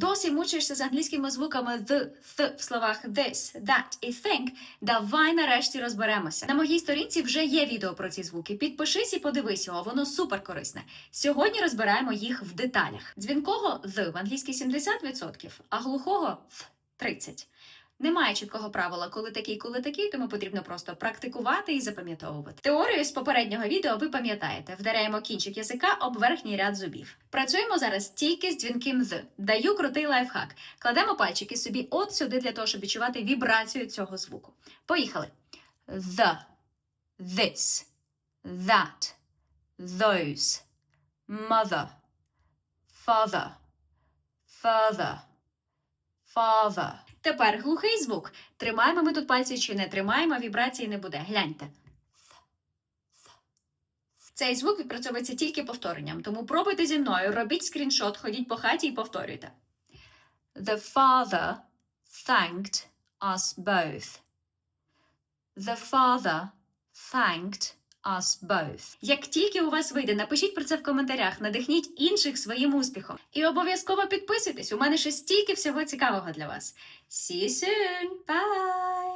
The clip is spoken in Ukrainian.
Досі мучишся з англійськими звуками the, th в словах this, that і think? Давай нарешті розберемося. На моїй сторінці вже є відео про ці звуки. Підпишись і подивись його, воно супер корисне. Сьогодні розбираємо їх в деталях. Дзвінкого the в англійській 70%, а глухого th 30%. Немає чіткого правила, коли такий, коли такий, тому потрібно просто практикувати і запам'ятовувати. Теорію з попереднього відео ви пам'ятаєте. Вдаряємо кінчик язика об верхній ряд зубів. Працюємо зараз тільки з дзвінким з. Даю крутий лайфхак. Кладемо пальчики собі от сюди для того, щоб відчувати вібрацію цього звуку. Поїхали. The, this, that, those, mother, father, further, father. Тепер глухий звук. Тримаємо ми тут пальці чи не тримаємо, вібрації не буде. Гляньте. Цей звук відпрацьовується тільки повторенням, тому пробуйте зі мною, робіть скріншот, ходіть по хаті і повторюйте. The father thanked us both. The father thanked us both. Як тільки у вас вийде, напишіть про це в коментарях, надихніть інших своїм успіхом. І обов'язково підписуйтесь. У мене ще стільки всього цікавого для вас. See you soon. Bye!